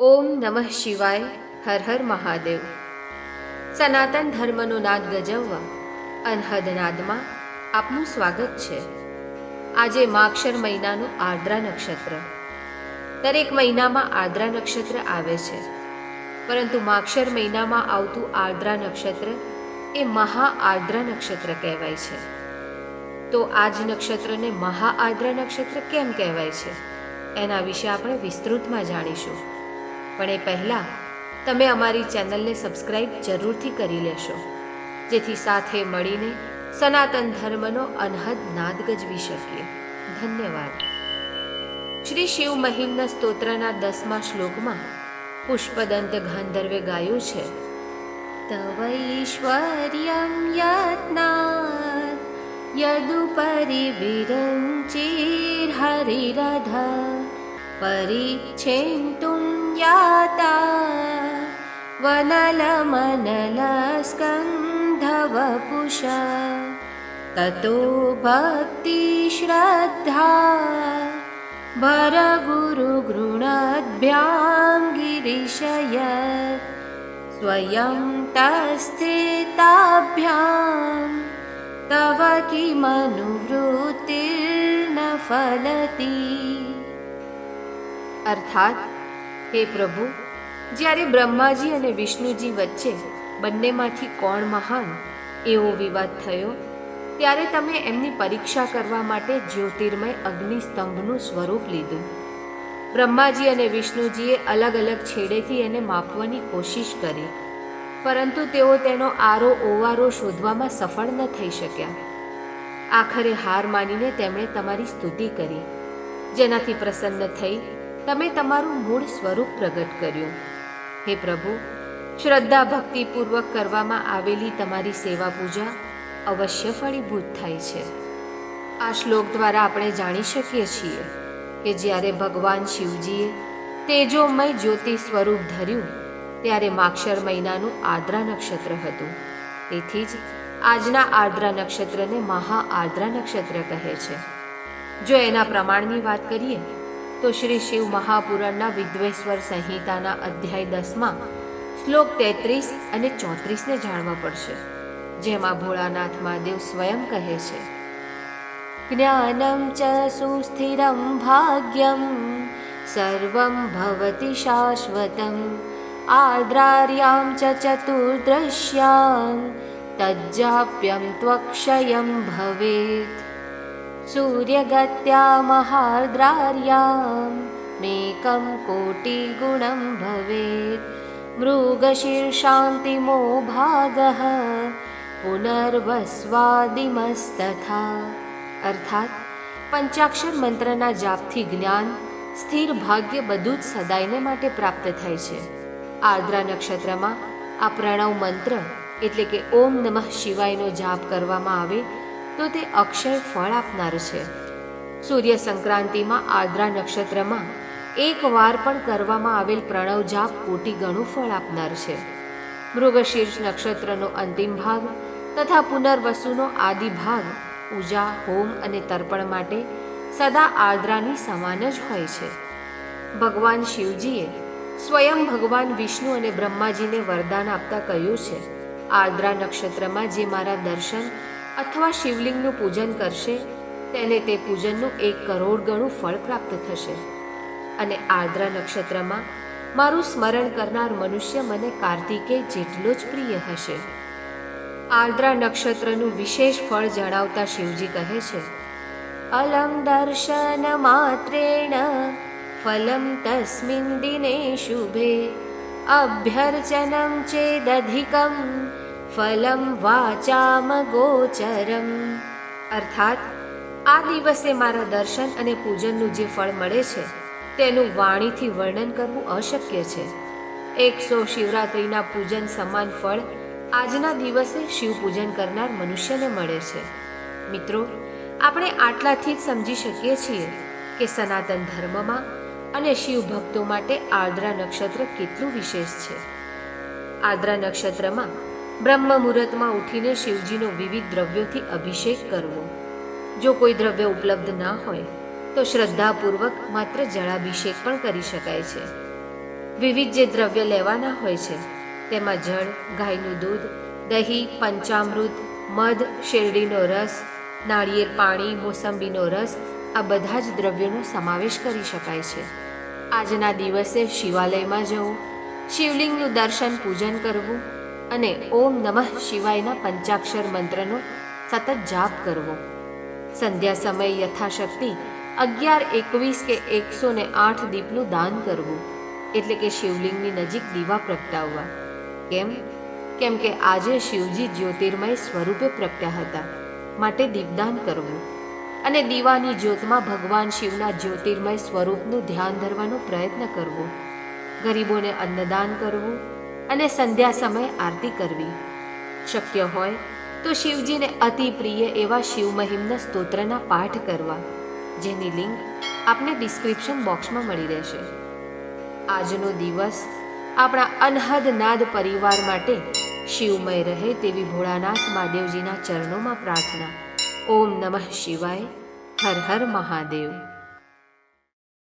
ઓમ નમઃ શિવાય, હર હર મહાદેવ. સનાતન ધર્મનો નાદ ગજવવા, અનહદ નાદમાં આપનું સ્વાગત છે. આજે માક્ષર મહિનાનું આર્દ્રા નક્ષત્ર. દરેક મહિનામાં આર્દ્રા નક્ષત્ર આવે છે. પરંતુ માક્ષર મહિનામાં આવતું આર્દ્રા નક્ષત્ર એ મહા આર્દ્રા નક્ષત્ર કહેવાય છે. તો આ જ નક્ષત્રને મહા આર્દ્રા નક્ષત્ર કેમ કહેવાય છે? એના વિશે આપણે વિસ્તૃતમાં જાણીશું. પણ એ પહેલાં તમે અમારી ચેનલને સબસ્ક્રાઈબ જરૂરથી કરી લેશો, જેથી સાથે મળીને સનાતન ધર્મનો અનહદ નાદ ગજવી શકીએ. ધન્યવાદ. શ્રી શિવ મહિમના સ્તોત્રના દસમા શ્લોકમાં પુષ્પદંત ગાંધર્વે ગાયું છે તવૈશ્વર્યમ યદુપરી યદુપરિ વિરંચિર્હરિરધ परिच्छेन्तुं याता वनलमनलस्कन्धवपुष। ततो भक्तिश्रद्धा श्रद्धा गिरिशय स्वयं तस्थिताभ्यां तव किमनुवृत्तिर्न फलति। અર્થાત, હે પ્રભુ, જ્યારે બ્રહ્માજી અને વિષ્ણુજી વચ્ચે બંનેમાંથી કોણ મહાન, એવો વિવાદ થયો, ત્યારે તમે એમની પરીક્ષા કરવા માટે જ્યોતિર્મય અગ્નિસ્તંભનું સ્વરૂપ લીધું. બ્રહ્માજી અને વિષ્ણુજીએ અલગ અલગ છેડેથી એને માપવાની કોશિશ કરી, પરંતુ તેઓ તેનો આરો ઓવારો શોધવામાં સફળ ન થઈ શક્યા. આખરે હાર માનીને તેમણે તમારી સ્તુતિ કરી, જેનાથી પ્રસન્ન થઈ તમે તમારું મૂળ સ્વરૂપ પ્રગટ કર્યું. હે પ્રભુ શ્રદ્ધા ભક્તિપૂર્વક કરવામાં આવેલી તમારી સેવા પૂજા અવશ્ય ફળીભૂત થાય છે. આ શ્લોક દ્વારા આપણે જાણી શકીએ છીએ કે જ્યારે ભગવાન શિવજીએ તેજોમય જ્યોતિ સ્વરૂપ ધર્યું, ત્યારે માક્ષર મહિનાનું આદ્રા નક્ષત્ર હતું. તેથી જ આજના આદ્રા નક્ષત્રને મહા આદ્રા નક્ષત્ર કહે છે. જો એના પ્રમાણની વાત કરીએ તો શ્રી શિવ મહાપુરાણના વિદ્વેશ્વર સંહિતાના અધ્યાય દસમાં શ્લોક તેત્રીસ અને ચોત્રીસને જાણવા પડશે, જેમાં ભોળાનાથ મહાદેવ સ્વયં કહે છે, જ્ઞાનમ ચ સુસ્થિરમ ભાગ્યમ, સર્વમ ભવતી શાશ્વતમ, આદ્રાર્યામ ચ ચતુર્દ્રશ્યામ, તજ્જાપ્યમ ત્વક્ષયમ ભવેત. सूर्यगत्या महार्द्रार्यां मेकं कोटिगुणं भवेत् मृगशीर्षान्तिमो भागः પુનર્વસ્વાદિમસ્તથા અર્થાત પંચાક્ષર મંત્રના જાપથી જ્ઞાન સ્થિર ભાગ્ય બધું જ સદાયને માટે પ્રાપ્ત થાય છે આર્દ્રા નક્ષત્રમાં આ પ્રણવ મંત્ર એટલે કે ઓમ નમઃ શિવાયનો જાપ કરવામાં આવે તો તે અક્ષય ફળ આપનાર છે. સૂર્ય સંક્રાંતિમાં આદ્રા નક્ષત્રમાં એક વાર પણ કરવામાં આવેલ પ્રણવ જાપ કોટી ગણું ફળ આપનાર છે. મૃગશીર્ષ નક્ષત્રનો અંતિમ ભાગ તથા પુનર્વસુનો આદિ ભાગ પૂજા, હોમ અને તર્પણ માટે સદા આદ્રાની સમાન જ હોય છે. ભગવાન શિવજીએ સ્વયં ભગવાન વિષ્ણુ અને બ્રહ્માજીને વરદાન આપતા કહ્યું છે, આદ્રા નક્ષત્રમાં જે મારા દર્શન અથવા શિવલિંગનું પૂજન કરશે, તેને તે પૂજનનું એક કરોડ ગણું ફળ પ્રાપ્ત થશે. અને આર્દ્રા નક્ષત્રમાં, મારું સ્મરણ કરનાર મનુષ્ય મને કાર્તિકે જેટલો જ પ્રિય હશે. આર્દ્રા નક્ષત્રનું વિશેષ ફળ જણાવતા શિવજી કહે છે, અલમ દર્શન માત્રેણ, ફલમ તસ્મિન દિને શુભે, અભ્યર્ચનમ ચેદધિકમ ફલમ વાચામ ગોચરમ અર્થાત આ દિવસે મારા દર્શન અને પૂજનનું જે ફળ મળે છે, તેનું વાણીથી વર્ણન કરવું અશક્ય છે. એકસો શિવરાત્રિના પૂજન સમાન ફળ આજના દિવસે શિવ પૂજન કરનાર મનુષ્યને મળે છે. મિત્રો, આપણે આટલાથી જ સમજી શકીએ છીએ કે સનાતન ધર્મમાં અને શિવ ભક્તો માટે આર્દ્રા નક્ષત્ર કેટલું વિશેષ છે. આર્દ્રા નક્ષત્રમાં બ્રહ્મ મુહૂર્તમાં ઉઠીને શિવજીનો વિવિધ દ્રવ્યોથી અભિષેક કરવો. જો કોઈ દ્રવ્ય ઉપલબ્ધ ના હોય, તો શ્રદ્ધાપૂર્વક માત્ર જળાભિષેક પણ કરી શકાય છે. વિવિધ જે દ્રવ્ય લેવાના હોય છે, તેમાં જળ, ગાયનું દૂધ, દહીં, પંચામૃત, મધ, શેરડીનો રસ, નાળિયેર પાણી, મોસંબીનો રસ, આ બધા જ દ્રવ્યોનો સમાવેશ કરી શકાય છે. આજના દિવસે શિવાલયમાં જવું, શિવલિંગનું દર્શન પૂજન કરવું અને ઓમ નમઃ શિવાયના પંચાક્ષર મંત્રનો સતત જાપ કરવો. સંધ્યા સમયે યથાશક્તિ અગિયાર એકવીસ કે એકસો ને આઠ દીપનું દાન કરવું, એટલે કે શિવલિંગની નજીક દીવા પ્રગટાવવા. કેમ? કેમ કે આજે શિવજી જ્યોતિર્મય સ્વરૂપે પ્રગટ્યા હતા, માટે દીપદાન કરવું. અને દીવાની જ્યોતમાં ભગવાન શિવના જ્યોતિર્મય સ્વરૂપનું ધ્યાન ધરવાનો પ્રયત્ન કરવો. ગરીબોને અન્નદાન કરવું અને સંધ્યા સમયે આરતી કરવી. શક્ય હોય તો શિવજીને અતિ પ્રિય એવા શિવ મહિમના સ્તોત્રના પાઠ કરવા, જેની લિંક આપને ડિસ્ક્રિપ્શન બોક્સમાં મળી રહેશે. આજનો દિવસ આપણા અનહદ નાદ પરિવાર માટે શિવમય રહે તેવી ભોળાનાથ મહાદેવજીના ચરણોમાં પ્રાર્થના. ઓમ નમઃ શિવાય. હર હર મહાદેવ.